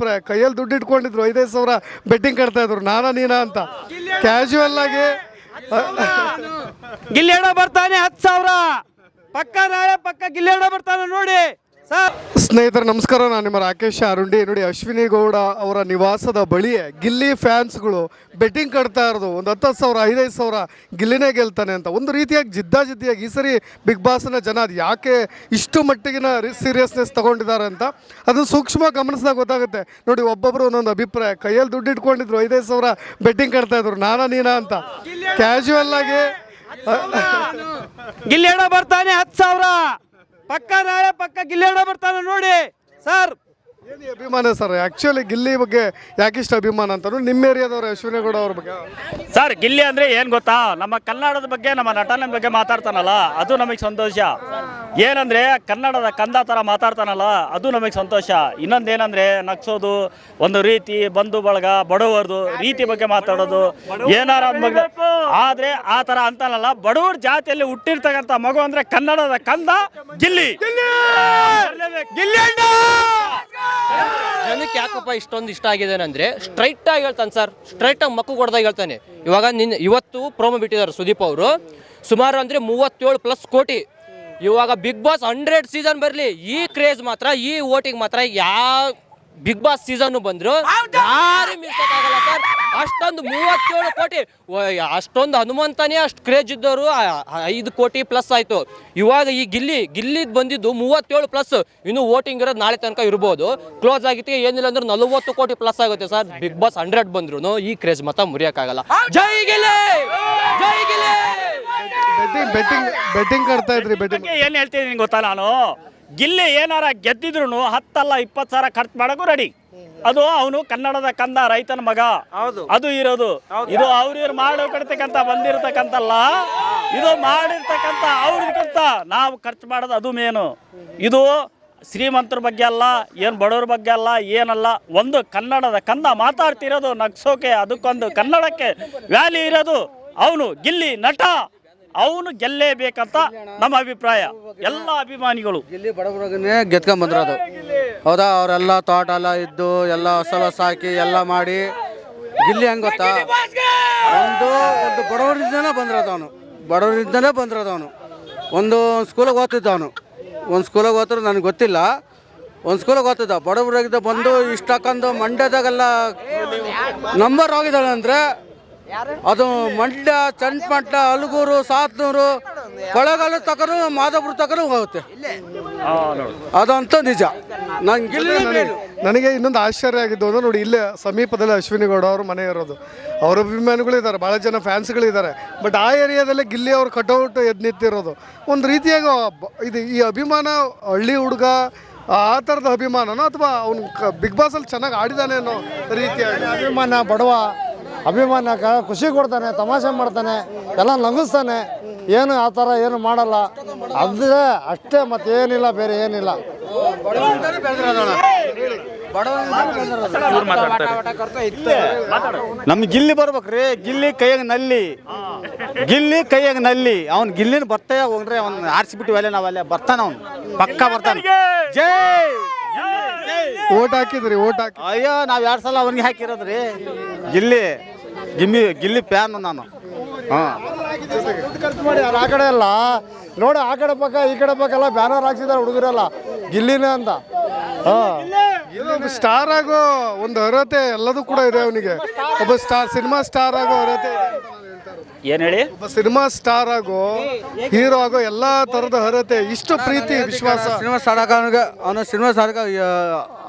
ಅಭಿಪ್ರಾಯ ಕೈಯಲ್ಲಿ ದುಡ್ಡು ಇಟ್ಕೊಂಡಿದ್ರು ಐದೈದು ಸಾವಿರ ಬೆಟ್ಟಿಂಗ್ ಕಟ್ತಾ ಇದ್ರು. ನಾನಾ ನೀನಾ ಅಂತ. ಕ್ಯಾಶುವಲ್ ಆಗಿ ಗಿಲ್ಲೆಡ ಬರ್ತಾನೆ ಹತ್ತು ಸಾವಿರ. ಪಕ್ಕ ನಾಳೆ ಪಕ್ಕ ಗಿಲ್ಲೆಡ ಬರ್ತಾನೆ ನೋಡಿ. ಸ್ನೇಹಿತರೆ, ನಮಸ್ಕಾರ. ನಾನು ನಿಮ್ಮ ರಾಕೇಶ್ ಅರುಂಡಿ. ನೋಡಿ, ಅಶ್ವಿನಿ ಗೌಡ ಅವರ ನಿವಾಸದ ಬಳಿಯೇ ಗಿಲ್ಲಿ ಫ್ಯಾನ್ಸ್ಗಳು ಬೆಟ್ಟಿಂಗ್ ಕಟ್ತಾ ಇರೋದು. ಒಂದು ಹತ್ತು ಸಾವಿರ, ಐದೈದು ಸಾವಿರ ಗಿಲ್ಲಿನೇ ಗೆಲ್ತಾನೆ ಅಂತ. ಒಂದು ರೀತಿಯಾಗಿ ಜಿದ್ದಾಜಿದ್ದಿಯಾಗಿ ಈ ಸರಿ ಬಿಗ್ ಬಾಸ್ನ ಜನ ಅದು ಯಾಕೆ ಇಷ್ಟು ಮಟ್ಟಿಗಿನ ಸೀರಿಯಸ್ನೆಸ್ ತಗೊಂಡಿದ್ದಾರೆ ಅಂತ ಅದನ್ನು ಸೂಕ್ಷ್ಮ ಗಮನಿಸಿದಾಗ ಗೊತ್ತಾಗುತ್ತೆ. ನೋಡಿ ಒಬ್ಬೊಬ್ಬರು ಒಂದೊಂದು ಅಭಿಪ್ರಾಯ. ಕೈಯಲ್ಲಿ ದುಡ್ಡು ಇಟ್ಕೊಂಡಿದ್ರು, ಐದೈದು ಸಾವಿರ ಬೆಟ್ಟಿಂಗ್ ಕಟ್ತಾ ಇದ್ರು. ನಾನಾ ನೀನಾ ಅಂತ. ಕ್ಯಾಶುವಲ್ ಆಗಿ, ಗಿಲ್ಲಿ ಬರ್ತಾನೆ ಹತ್ತು ಸಾವಿರ. ಪಕ್ಕ ನಾಳೆ ಪಕ್ಕ ಗಿಲ್ಲೇಡ ಬರ್ತಾನೆ ನೋಡಿ. ಸರ್ ಏನು ಅಭಿಮಾನ ಸರ್? ಆ್ಯಕ್ಚುಲಿ ಗಿಲ್ಲಿ ಬಗ್ಗೆ ಯಾಕಿಷ್ಟು ಅಭಿಮಾನ ಅಂತ ನಿಮ್ಮ ಏರಿಯಾದವ್ರು ಅಶ್ವಿನಿಗೌಡ ಅವ್ರ ಬಗ್ಗೆ. ಸರ್ ಗಿಲ್ಲಿ ಅಂದ್ರೆ ಏನ್ ಗೊತ್ತಾ? ನಮ್ಮ ಕನ್ನಡದ ಬಗ್ಗೆ ನಮ್ಮ ನಟನ ಬಗ್ಗೆ ಮಾತಾಡ್ತಾನಲ್ಲ ಅದು ನಮಗೆ ಸಂತೋಷ. ಏನಂದ್ರೆ ಕನ್ನಡದ ಕಂದ ಥರ ಮಾತಾಡ್ತಾನಲ್ಲ ಅದು ನಮಗೆ ಸಂತೋಷ. ಇನ್ನೊಂದೇನಂದ್ರೆ ನಗ್ಸೋದು ಒಂದು ರೀತಿ ಬಂಧು ಬಳಗ ಬಡವರದು ರೀತಿ ಬಗ್ಗೆ ಮಾತಾಡೋದು. ಏನಾರ ಬಗ್ಗೆ ಆದ್ರೆ ಆ ತರ ಅಂತಾನಲ್ಲ ಬಡವರ ಜಾತಿಯಲ್ಲಿ ಹುಟ್ಟಿರ್ತಕ್ಕಂಥ ಮಗು ಅಂದ್ರೆ ಕನ್ನಡದ ಕಂದ ಗಿಲ್ಲಿ. ಗಿಲ್ಲಿ! ಜನಕ್ಕೆ ಯಾಕಪ್ಪ ಇಷ್ಟೊಂದು ಇಷ್ಟ ಆಗಿದೆ ಅಂದ್ರೆ ಸ್ಟ್ರೈಟ್ ಆಗಿ ಹೇಳ್ತಾನೆ ಸರ್ ಸ್ಟ್ರೈಟ್ ಆಗಿ ಮಕ್ಕು ಕೊಡ್ದಾಗ ಹೇಳ್ತಾನೆ. ಇವಾಗ ನಿನ್ನ ಇವತ್ತು ಪ್ರೋಮೋ ಬಿಟ್ಟಿದ್ದಾರೆ ಸುದೀಪ್ ಅವರು. ಸುಮಾರು ಅಂದ್ರೆ ಮೂವತ್ತೇಳು ಪ್ಲಸ್ ಕೋಟಿ. ಇವಾಗ ಬಿಗ್ ಬಾಸ್ ಹಂಡ್ರೆಡ್ ಸೀಸನ್ ಬರಲಿ. ಈ ಕ್ರೇಜ್ ಮಾತ್ರ, ಈ ಓಟಿಂಗ್ ಮಾತ್ರ ಯಾವ ಬಿಗ್ ಬಾಸ್ ಸೀಸನ್ ಬಂದ್ರು. ಯಾರು ಆಗಲ್ಲ ಸರ್. ಅಷ್ಟೊಂದು ಮೂವತ್ತೇಳು ಕೋಟಿ. ಅಷ್ಟೊಂದು ಹನುಮಂತನೇ ಅಷ್ಟು ಕ್ರೇಜ್ ಇದ್ದವರು ಐದು ಕೋಟಿ ಪ್ಲಸ್ ಆಯ್ತು. ಇವಾಗ ಈ ಗಿಲ್ಲಿ ಗಿಲ್ಲಿ ಬಂದಿದ್ದು ಮೂವತ್ತೇಳು ಪ್ಲಸ್ ಇನ್ನು ವೋಟಿಂಗ್ ಇರೋದು ನಾಳೆ ತನಕ ಇರ್ಬೋದು. ಕ್ಲೋಸ್ ಆಗಿತ್ತು ಏನಿಲ್ಲ ಅಂದ್ರೆ ನಲವತ್ತು ಕೋಟಿ ಪ್ಲಸ್ ಆಗುತ್ತೆ ಸರ್. ಬಿಗ್ ಬಾಸ್ ಹಂಡ್ರೆಡ್ ಬಂದ್ರು ಈ ಕ್ರೇಜ್ ಮಾತ್ರ ಮುರಿಯಕ್ಕಾಗಲ್ಲ. ಜೈ ಗಿಲ್ಲಿ! ಜೈ ಗಿಲ್ಲಿ! ಬೆಟ್ಟಿಂಗ್ ಬೆಟ್ಟಿಂಗ್ ಬೆಟ್ಟಿಂಗ್ ಕಟ್ತಾ ಇದ್ರಿ ಬೆಟ್ಟಿಂಗ್ ಏನ್ ಹೇಳ್ತಿದ್ದೀನಿ ಗೊತ್ತಾ ನಾನು? ಗಿಲ್ಲಿ ಏನಾರ ಗೆದ್ದಿದ್ರು ಹತ್ತಲ್ಲ ಇಪ್ಪತ್ತು ಸಾವಿರ ಖರ್ಚು ಮಾಡಕ್ಕೂ ರೆಡಿ ಅದು ಅವನು ಕನ್ನಡದ ಕಂದ ರೈತನ ಮಗ. ಅದು ಇರೋದು. ಇದು ಅವ್ರಿವ್ರು ಇವ್ರು ಮಾಡೋ ಕಡ್ತಕ್ಕಂತ ಬಂದಿರತಕ್ಕಂತಲ್ಲ ಇದು ಮಾಡಿರ್ತಕ್ಕಂಥ ಅವ್ರಿಗಿಂತ ನಾವು ಖರ್ಚು ಮಾಡೋದು ಅದು ಮೇನು. ಇದು ಶ್ರೀಮಂತರ ಬಗ್ಗೆ ಅಲ್ಲ ಏನು ಬಡವ್ರ ಬಗ್ಗೆ ಅಲ್ಲ ಏನಲ್ಲ ಒಂದು ಕನ್ನಡದ ಕಂದ ಮಾತಾಡ್ತಿರೋದು ನಗ್ಸೋಕೆ ಅದಕ್ಕೊಂದು ಕನ್ನಡಕ್ಕೆ ವ್ಯಾಲಿ ಇರೋದು. ಅವನು ಗಿಲ್ಲಿ ನಟ. ಅವನು ಗೆಲ್ಲೇಬೇಕಂತ ನಮ್ಮ ಅಭಿಪ್ರಾಯ. ಎಲ್ಲ ಅಭಿಮಾನಿಗಳು. ಇಲ್ಲಿ ಬಡವರಿಗೇ ಗೆದ್ಕೊಂಡ್ ಬಂದಿರೋದು. ಹೌದಾ? ಅವರೆಲ್ಲ ತೋಟ ಎಲ್ಲ ಇದ್ದು ಎಲ್ಲ ಹೊಸ ಹೊಸ ಹಾಕಿ ಎಲ್ಲ ಮಾಡಿ ಗಿಲ್ಲಿ ಹೆಂಗ್ ಗೊತ್ತಾ? ಒಂದು ಒಂದು ಬಡವರಿಂದನೇ ಬಂದಿರೋದು ಅವನು. ಬಡವರಿಂದನೇ ಬಂದಿರೋದು ಅವನು. ಒಂದು ಸ್ಕೂಲಿಗೆ ಓದ್ತಿದ್ದ ಅವನು. ಒಂದು ಸ್ಕೂಲಿಗೆ ಓದ್ರೆ ನನಗೆ ಗೊತ್ತಿಲ್ಲ. ಒಂದು ಸ್ಕೂಲಿಗೆ ಓದ್ತಿದ್ದ ಬಡವರಾಗಿದ್ದ ಬಂದು ಇಷ್ಟಕ್ಕೊಂದು ಮಂಡ್ಯದಾಗೆಲ್ಲ ನಂಬರ್ ಆಗಿದ್ದಾಳೆ ಅಂದರೆ ಅದು ಮಂಡ್ಯ ಚನ್ನಪಟ್ಟಣ ಅಲಗೂರು ಸಾತ್ನೂರು ಕೊಳಗಲ್ಲ ತಕನು ಮಾಧವಪುರ ತಕನು ಹೋಗುತ್ತೆ. ಅದಂತೂ ನಿಜ. ನಂಗೆ. ನನಗೆ ಇನ್ನೊಂದು ಆಶ್ಚರ್ಯ ಆಗಿದ್ದು ಅಂದ್ರೆ ನೋಡಿ ಇಲ್ಲೇ ಸಮೀಪದಲ್ಲಿ ಅಶ್ವಿನಿ ಗೌಡ ಅವ್ರ ಮನೆ ಇರೋದು. ಅವ್ರ ಅಭಿಮಾನಿಗಳಿದ್ದಾರೆ ಭಾಳ ಜನ ಫ್ಯಾನ್ಸ್ಗಳಿದ್ದಾರೆ ಬಟ್ ಆ ಏರಿಯಾದಲ್ಲೇ ಗಿಲ್ಲಿ ಅವ್ರ ಕಟೌಟ್ ಎದ್ದು ನಿಂತಿರೋದು. ಒಂದು ರೀತಿಯಾಗಿ ಇದು ಈ ಅಭಿಮಾನ ಹಳ್ಳಿ ಹುಡುಗ ಆ ಥರದ ಅಭಿಮಾನನೋ ಅಥವಾ ಅವ್ನು ಬಿಗ್ ಬಾಸಲ್ಲಿ ಚೆನ್ನಾಗಿ ಆಡಿದಾನೆ ಅನ್ನೋ ರೀತಿಯಾಗಿ. ಅಭಿಮಾನ ಬಡವ ಅಭಿಮಾನ ಖುಷಿ ಕೊಡ್ತಾನೆ ತಮಾಷೆ ಮಾಡ್ತಾನೆ ಎಲ್ಲ ನಗಿಸ್ತಾನೆ. ಏನು ಆ ಥರ ಏನು ಮಾಡಲ್ಲ. ಅದೇ ಅಷ್ಟೇ ಮತ್ತೇನಿಲ್ಲ ಬೇರೆ ಏನಿಲ್ಲ. ನಮ್ ಗಿಲ್ಲಿ ಬರ್ಬೇಕ್ರಿ. ಗಿಲ್ಲಿ ಕೈಯಾಗ ನಲ್ಲಿ. ಗಿಲ್ಲಿ ಕೈಯಾಗ ನಲ್ಲಿ. ಅವ್ನ್ ಗಿಲ್ಲಿನ ಬರ್ತಾ ಹೋಗ್ರಿ ಅವ್ನ್ ಆರ್ಸಿಬಿಟ್ಟು ಅಲ್ಲೇ ನಾವಲ್ಲೇ ಬರ್ತಾನ ಅವ್ನು. ಪಕ್ಕ ಬರ್ತಾನೆ. ಜೈ! ಓಟ್ ಹಾಕಿದ್ರಿ ಓಟ್ ಹಾಕಿ. ಅಯ್ಯೋ ನಾವ್ ಎರಡ್ ಸಲ ಅವನಿಗೆ ಹಾಕಿರೋದ್ರಿ. ಗಿಲ್ಲಿ. ಗಿಮ್ಮಿ ಗಿಲ್ಲಿ ಪ್ಯಾನ್ ನಾನು. ಹಾಂ. ಖರ್ಚು ಮಾಡಿ ಆ ಕಡೆ ಎಲ್ಲ ನೋಡಿ ಆ ಕಡೆ ಪಕ್ಕ ಈ ಕಡೆ ಪಕ್ಕ ಎಲ್ಲ ಬ್ಯಾನರ್ ಹಾಕ್ಸಿದ್ದಾರೆ ಹುಡುಗರೆಲ್ಲ. ಗಿಲ್ಲಿನೇ ಅಂತ. ಹಾಂ. ಸ್ಟಾರ್ ಆಗೋ ಒಂದು ಅರ್ಹತೆ ಎಲ್ಲದೂ ಕೂಡ ಇದೆ ಅವನಿಗೆ. ಒಬ್ಬ ಸ್ಟಾರ್ ಸಿನಿಮಾ ಸ್ಟಾರ್ ಆಗೋ ಅರ್ಹತೆ. ಏನ್ ಹೇಳಿ? ಒಬ್ಬ ಸಿನಿಮಾ ಸ್ಟಾರ್ ಆಗೋ ಹೀರೋ ಆಗೋ ಎಲ್ಲಾ ತರದ ಅರ್ಹತೆ ಇಷ್ಟು ಪ್ರೀತಿ ವಿಶ್ವಾಸ. ಸಿನಿಮಾ ಸ್ಟಾರ್ ಆಗ ಅವನಿಗೆ ಅವನು ಸಿನಿಮಾ ಸ್ಟಾರ್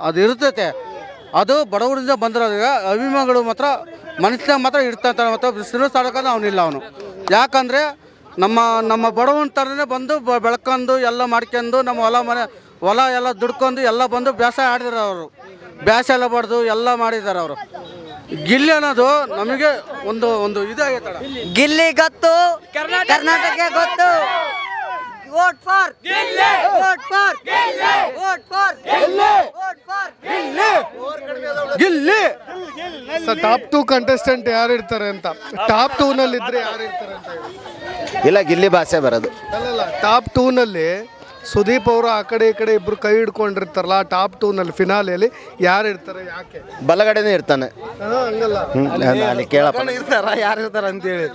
ಅದು ಇರ್ತೈತೆ ಅದು ಬಡವರಿಂದ ಬಂದಿರೋದ್ರಿಂದ ಅಭಿಮಾನಿಗಳು ಮಾತ್ರ ಮನಸ್ಸಿನಾಗ ಮಾತ್ರ ಇಡ್ತಾನೆ ಮತ್ತು ಬಿಸಿಲು ಆಗೋದು ಅವನಿಲ್ಲ ಅವನು ಯಾಕಂದರೆ ನಮ್ಮ ನಮ್ಮ ಬಡವನ ಥರನೇ ಬಂದು ಬ- ಬೆಳ್ಕೊಂಡು ಎಲ್ಲ ಮಾಡ್ಕೊಂಡು ನಮ್ಮ ಹೊಲ ಮನೆ, ಹೊಲ ಎಲ್ಲ ದುಡ್ಕೊಂಡು ಎಲ್ಲ ಬಂದು ಬೇಸಾಯ ಆಡಿದಾರೆ ಅವರು. ಬೇಸಾಯ ಎಲ್ಲ ಬಡ್ದು ಎಲ್ಲ ಮಾಡಿದ್ದಾರೆ ಅವರು. ಗಿಲ್ಲಿ ಅನ್ನೋದು ನಮಗೆ ಒಂದು ಒಂದು ಇದಾಗೈತಡ ಗಿಲ್ಲಿ ಗೊತ್ತು ಕರ್ನಾಟಕ ಗೊತ್ತು. Vote for vote for vote for vote for Gilli. Sir top two contestant ಯಾರು ಇರ್ತಾರೆ ಅಂತ? ಟಾಪ್ ಟೂ ನಲ್ಲಿ ಇದ್ರೆ ಯಾರು ಇರ್ತಾರೆ ಅಂತ ಇಲ್ಲ ಗಿಲ್ಲಿ ಭಾಷೆ ಬರೋದು. ಅಲ್ಲಲ್ಲ ಟಾಪ್ ಟೂ ನಲ್ಲಿ ಸುದೀಪ್ ಅವರು ಆ ಕಡೆ ಈ ಕಡೆ ಇಬ್ರು ಕೈ ಹಿಡ್ಕೊಂಡಿರ್ತಾರಲ್ಲ ಟಾಪ್ ಟೂನಲ್ಲಿ ಫಿನಾಲೆಯಲ್ಲಿ ಯಾರು ಇರ್ತಾರೆ ಯಾಕೆ? ಬಲಗಡೆನೇ ಇರ್ತಾನೆ. ಹಾ, ಹಂಗಲ್ಲ. ಅಲ್ಲಿ ಕೇಳಪ್ಪ. ಇರ್ತಾರ ಯಾರು ಇರ್ತಾರ ಅಂತೇಳಿ.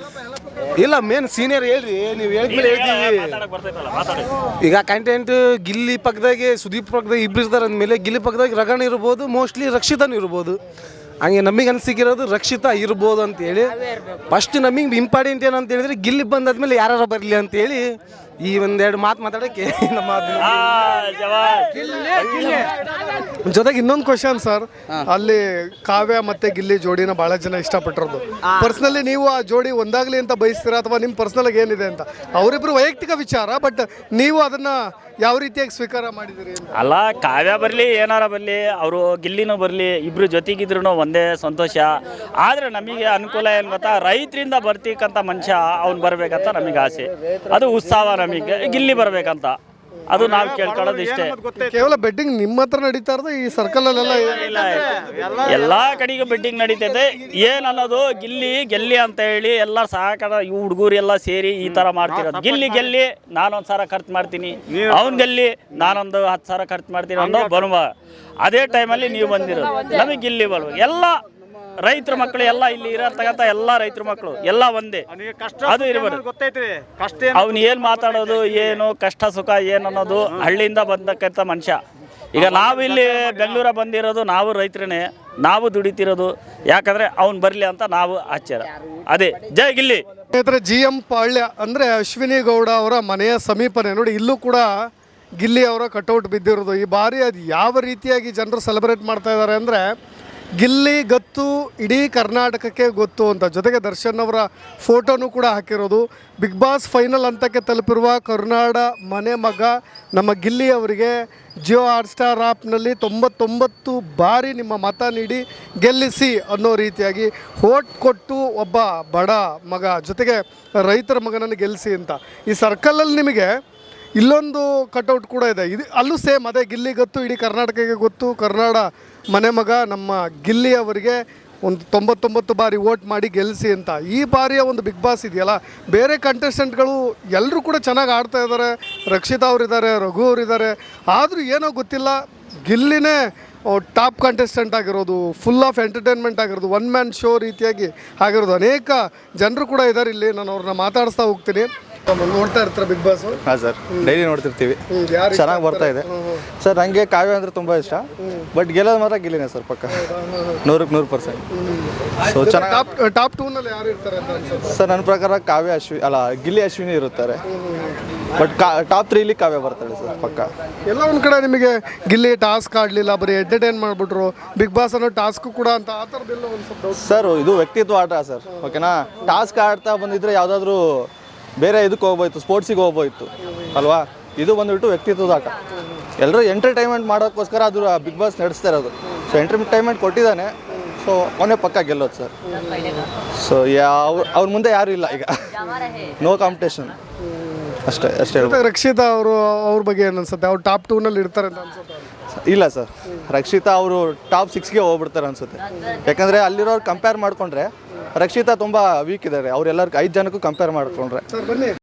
ಇಲ್ಲ ಮೇನ್ ಸೀನಿಯರ್ ಹೇಳ್ರಿ ನೀವು ಹೇಳಿದ್ಮೇಲೆ ಹೇಳ್ತೀವಿ. ಈಗ ಕಂಟೆಂಟ್ ಗಿಲ್ಲಿ ಪಕ್ಕದಾಗೆ ಸುದೀಪ್ ಪಕ್ಕದಾಗ ಇಬ್ರು ಇರ್ತಾರೆ ಅಂದಮೇಲೆ ಗಿಲ್ಲಿ ಪಕ್ಕದಾಗ ರಗಣ ಇರ್ಬೋದು ಮೋಸ್ಟ್ಲಿ ರಕ್ಷಿತನ ಇರ್ಬೋದು. ಹಂಗೆ ನಮಗೆ ಅನಿಸಿಕಿರೋದು ರಕ್ಷಿತಾ ಇರ್ಬೋದು ಅಂತೇಳಿ ಫಸ್ಟ್ ನಮಗೆ ಇಂಪಾರ್ಟೆಂಟ್ ಏನಂತ ಹೇಳಿದ್ರೆ ಗಿಲ್ಲಿ ಬಂದಾದ್ಮೇಲೆ ಯಾರು ಬರಲಿ ಅಂತೇಳಿ ಈ ಒಂದೆರಡು ಮಾತು ಮಾತಾಡೋಕ್ಕೆ ನಮ್ಮ. ಜೊತೆಗೆ ಇನ್ನೊಂದು ಕ್ವಶನ್ ಸರ್ ಅಲ್ಲಿ ಕಾವ್ಯ ಮತ್ತೆ ಗಿಲ್ಲಿ ಜೋಡಿನ ಬಹಳ ಜನ ಇಷ್ಟಪಟ್ಟಿರೋದು. ಪರ್ಸನಲಿ ನೀವು ಆ ಜೋಡಿ ಒಂದಾಗ್ಲಿ ಅಂತ ಬಯಸ್ತೀರಾ ಅಥವಾ ನಿಮ್ಮ ಪರ್ಸನಲ್ ಏನಿದೆ ಅಂತ? ಅವರಿಬ್ರು ವೈಯಕ್ತಿಕ ವಿಚಾರ ಬಟ್ ನೀವು ಅದನ್ನ ಯಾವ ರೀತಿಯಾಗಿ ಸ್ವೀಕಾರ ಮಾಡಿದಿರಿ ಅಂತ? ಅಲ್ಲ ಕಾವ್ಯ ಬರಲಿ ಏನಾರ ಬರಲಿ ಅವರು ಗಿಲ್ಲಿನೂ ಬರಲಿ ಇಬ್ರು ಜೊತೆಗಿದ್ರು ಒಂದೇ ಸಂತೋಷ. ಆದರೆ ನಮಗೆ ಅನುಕೂಲ ಏನು ಗೊತ್ತಾ? ರೈತರಿಂದ ಬರ್ತಿಕ್ಕಂಥ ಮನುಷ್ಯ ಅವ್ನು ಬರಬೇಕಂತ ನಮಗೆ ಆಸೆ. ಅದು ಉತ್ಸಾಹ ನಮಗೆ ಗಿಲ್ಲಿ ಬರಬೇಕಂತ. ಅದು ನಾವು ಕೇಳ್ಕೊಳ್ಳೋದು ಇಷ್ಟೇ. ಕೇವಲ ಬೆಡ್ಡಿಂಗ್ ನಿಮ್ಮ ಹತ್ರ ನಡೀತಾ ಇರೋದು ಈ ಸರ್ಕಲ್ ಅಲ್ಲೆಲ್ಲ ಇಲ್ಲ ಎಲ್ಲಾ ಕಡೆಗೂ ಬೆಡ್ಡಿಂಗ್ ನಡೀತೈತೆ. ಏನ್ ಅನ್ನೋದು ಗಿಲ್ಲಿ ಗೆಲ್ಲಿ ಅಂತ ಹೇಳಿ ಎಲ್ಲ ಸಹಕಾರ ಈ ಹುಡುಗರು ಎಲ್ಲ ಸೇರಿ ಈ ತರ ಮಾಡ್ತಿರೋದು. ಗಿಲ್ಲಿ ಗೆಲ್ಲಿ ನಾನೊಂದ್ ಸಾವಿರ ಖರ್ಚು ಮಾಡ್ತೀನಿ. ಅವ್ನ್ ಗೆಲ್ಲಿ ನಾನೊಂದು ಹತ್ತು ಸಾವಿರ ಖರ್ಚು ಮಾಡ್ತೀನಿ ಅನ್ನೋ ಬರುವ. ಅದೇ ಟೈಮಲ್ಲಿ ನೀವು ಬಂದಿರೋದು. ನಮಗೆ ಗಿಲ್ಲಿ ಬರುವ ಎಲ್ಲ ರೈತರ ಮಕ್ಕಳು ಎಲ್ಲ ಇಲ್ಲಿ ಇರತಕ್ಕಂಥ ಎಲ್ಲ ರೈತರ ಮಕ್ಕಳು ಎಲ್ಲ ಒಂದೇ. ಅದು ಇರ್ಬಾರ್ದು ಅವ್ನು ಏನು ಮಾತಾಡೋದು ಏನು ಕಷ್ಟ ಸುಖ ಏನು ಅನ್ನೋದು ಹಳ್ಳಿಯಿಂದ ಬಂದಕ್ಕಂಥ ಮನುಷ್ಯ. ಈಗ ನಾವು ಇಲ್ಲಿ ಬೆಂಗಳೂರ ಬಂದಿರೋದು ನಾವು ರೈತರೇ ನಾವು ದುಡಿತಿರೋದು ಯಾಕಂದ್ರೆ ಅವ್ನು ಬರಲಿ ಅಂತ ನಾವು ಆಶ್ಚರ್ಯ ಅದೇ. ಜೈ ಗಿಲ್ಲಿ. ಸ್ನೇಹಿತರೆ ಜಿ ಎಂ ಪಾಳ್ಯ ಅಂದರೆ ಅಶ್ವಿನಿ ಗೌಡ ಅವರ ಮನೆಯ ಸಮೀಪನೇ. ನೋಡಿ ಇಲ್ಲೂ ಕೂಡ ಗಿಲ್ಲಿ ಅವರ ಕಟೌಟ್ ಬಿದ್ದಿರೋದು. ಈ ಬಾರಿ ಅದು ಯಾವ ರೀತಿಯಾಗಿ ಜನರು ಸೆಲೆಬ್ರೇಟ್ ಮಾಡ್ತಾ ಇದ್ದಾರೆ ಅಂದರೆ ಗಿಲ್ಲಿ ಗತ್ತು ಇಡೀ ಕರ್ನಾಟಕಕ್ಕೆ ಗೊತ್ತು ಅಂತ. ಜೊತೆಗೆ ದರ್ಶನ್ ಅವರ ಫೋಟೋನು ಕೂಡ ಹಾಕಿರೋದು. ಬಿಗ್ ಬಾಸ್ ಫೈನಲ್ ಹಂತಕ್ಕೆ ತಲುಪಿರುವ ಕರುನಾಡ ಮನೆ ಮಗ ನಮ್ಮ ಗಿಲ್ಲಿ ಅವರಿಗೆ ಜಿಯೋ ಹಾಟ್ಸ್ಟಾರ್ ಆ್ಯಪ್ನಲ್ಲಿ ತೊಂಬತ್ತೊಂಬತ್ತು ಬಾರಿ ನಿಮ್ಮ ಮತ ನೀಡಿ ಗೆಲ್ಲಿಸಿ ಅನ್ನೋ ರೀತಿಯಾಗಿ ಹೋಟ್ ಕೊಟ್ಟು ಒಬ್ಬ ಬಡ ಮಗ, ಜೊತೆಗೆ ರೈತರ ಮಗನನ್ನು ಗೆಲ್ಲಿಸಿ ಅಂತ. ಈ ಸರ್ಕಲಲ್ಲಿ ನಿಮಗೆ ಇಲ್ಲೊಂದು ಕಟೌಟ್ ಕೂಡ ಇದೆ. ಇದು ಅಲ್ಲೂ ಸೇಮ್ ಅದೇ ಗಿಲ್ಲಿ ಗೊತ್ತು, ಇಡೀ ಕರ್ನಾಟಕಕ್ಕೆ ಗೊತ್ತು. ಕರ್ನಾಡ ಮನೆ ಮಗ ನಮ್ಮ ಗಿಲ್ಲಿ ಅವರಿಗೆ ಒಂದು ತೊಂಬತ್ತೊಂಬತ್ತು ಬಾರಿ ವೋಟ್ ಮಾಡಿ ಗೆಲ್ಲಿಸಿ ಅಂತ. ಈ ಬಾರಿಯ ಒಂದು ಬಿಗ್ ಬಾಸ್ ಇದೆಯಲ್ಲ, ಬೇರೆ ಕಂಟೆಸ್ಟೆಂಟ್ಗಳು ಎಲ್ಲರೂ ಕೂಡ ಚೆನ್ನಾಗಿ ಆಡ್ತಾ ಇದ್ದಾರೆ ರಕ್ಷಿತಾ ಅವರಿದ್ದಾರೆ, ರಘು ಅವರಿದ್ದಾರೆ. ಆದರೂ ಏನೋ ಗೊತ್ತಿಲ್ಲ, ಗಿಲ್ಲಿನೇ ಟಾಪ್ ಕಂಟೆಸ್ಟೆಂಟ್ ಆಗಿರೋದು ಫುಲ್ ಆಫ್ ಎಂಟರ್ಟೈನ್ಮೆಂಟ್ ಆಗಿರೋದು ಒನ್ ಮ್ಯಾನ್ ಶೋ ರೀತಿಯಾಗಿ ಆಗಿರೋದು. ಅನೇಕ ಜನರು ಕೂಡ ಇದ್ದಾರೆ ಇಲ್ಲಿ, ನಾನು ಅವ್ರನ್ನ ಮಾತಾಡಿಸ್ತಾ ಹೋಗ್ತೀನಿ. ನೋಡ್ತಾ ಇರ್ತಾರೆ ಬಿಗ್ ಬಾಸ್ ಹಾಂ ಸರ್ ಡೈಲಿ ನೋಡ್ತಿರ್ತೀವಿ. ಚೆನ್ನಾಗಿ ಬರ್ತಾ ಇದೆ. ಸರ್ ನನಗೆ ಕಾವ್ಯ ಅಂದರೆ ತುಂಬ ಇಷ್ಟ. ಬಟ್ ಗೆಲ್ಲೋದು ಮಾತ್ರ ಗಿಲ್ಲಿನೇ ಸರ್ ಪಕ್ಕ. ನೂರಕ್ಕೆ ನೂರು ಪರ್ಸೆಂಟ್ ಸೊ ಚೆನ್ನಾಗಿ ಟಾಪ್ ಟೂನಲ್ಲಿ ಯಾರು ಇರ್ತಾರೆ ಸರ್ ನನ್ನ ಪ್ರಕಾರ ಕಾವ್ಯ ಅಶ್ವಿ ಅಲ್ಲ ಗಿಲ್ಲಿ ಅಶ್ವಿನಿ ಇರುತ್ತಾರೆ. ಬಟ್ ಕಾ ಟಾಪ್ ತ್ರೀಲಿ ಕಾವ್ಯ ಬರ್ತಾಳೆ ಸರ್ ಪಕ್ಕ. ಎಲ್ಲ ಒಂದು ಕಡೆ ನಿಮಗೆ ಗಿಲ್ಲಿ ಟಾಸ್ಕ್ ಆಡಲಿಲ್ಲ ಬರೀ ಎಂಟರ್ಟೈನ್ ಮಾಡಿಬಿಟ್ರು. ಬಿಗ್ ಬಾಸ್ ಅನ್ನೋ ಟಾಸ್ಕ್ ಕೂಡ ಅಂತ ಆ ಥರದ್ದೆಲ್ಲ ಒಂದು ಸರ್ ಇದು ವ್ಯಕ್ತಿತ್ವ ಆಟ ಸರ್ ಓಕೆನಾ ಟಾಸ್ಕ್ ಆಡ್ತಾ ಬಂದಿದ್ರೆ ಯಾವುದಾದ್ರೂ ಬೇರೆ ಇದಕ್ಕೆ ಹೋಗ್ಬೋಯ್ತು ಸ್ಪೋರ್ಟ್ಸಿಗೆ ಹೋಗ್ಬೋಯ್ತು ಅಲ್ವಾ? ಇದು ಬಂದುಬಿಟ್ಟು ವ್ಯಕ್ತಿತ್ವದ ಆಟ. ಎಲ್ಲರೂ ಎಂಟರ್ಟೈನ್ಮೆಂಟ್ ಮಾಡೋಕ್ಕೋಸ್ಕರ ಅದು ಬಿಗ್ ಬಾಸ್ ನಡೆಸ್ತಾ ಇರೋದು. ಸೊ ಎಂಟರ್ಟೈನ್ಮೆಂಟ್ ಕೊಟ್ಟಿದ್ದಾನೆ. ಸೊ ಅವನೇ ಪಕ್ಕ ಗೆಲ್ಲೋದು ಸರ್ ಸೊ ಯಾವ ಅವ್ರ ಮುಂದೆ ಯಾರೂ ಇಲ್ಲ ಈಗ. ನೋ ಕಾಂಪಿಟೇಷನ್ ಅಷ್ಟೇ ಅಷ್ಟೇ. ರಕ್ಷಿತಾ ಅವರು ಅವ್ರ ಬಗ್ಗೆ ಏನು ಅನ್ಸುತ್ತೆ? ಅವ್ರು ಟಾಪ್ ಟೂನಲ್ಲಿ ಇರ್ತಾರೆ ಅಂತ ಅನ್ಸುತ್ತೆ. ಇಲ್ಲ ಸರ್ ರಕ್ಷಿತಾ ಅವರು ಟಾಪ್ ಸಿಕ್ಸ್ಗೆ ಹೋಗ್ಬಿಡ್ತಾರೆ ಅನ್ಸುತ್ತೆ. ಯಾಕಂದರೆ ಅಲ್ಲಿರೋರು ಕಂಪೇರ್ ಮಾಡಿಕೊಂಡ್ರೆ ರಕ್ಷಿತಾ ತುಂಬ ವೀಕ್ ಇದ್ದಾರೆ ಅವರೆಲ್ಲರಿಗೂ ಐದು ಜನಕ್ಕೂ ಕಂಪೇರ್ ಮಾಡಿಕೊಂಡ್ರೆ.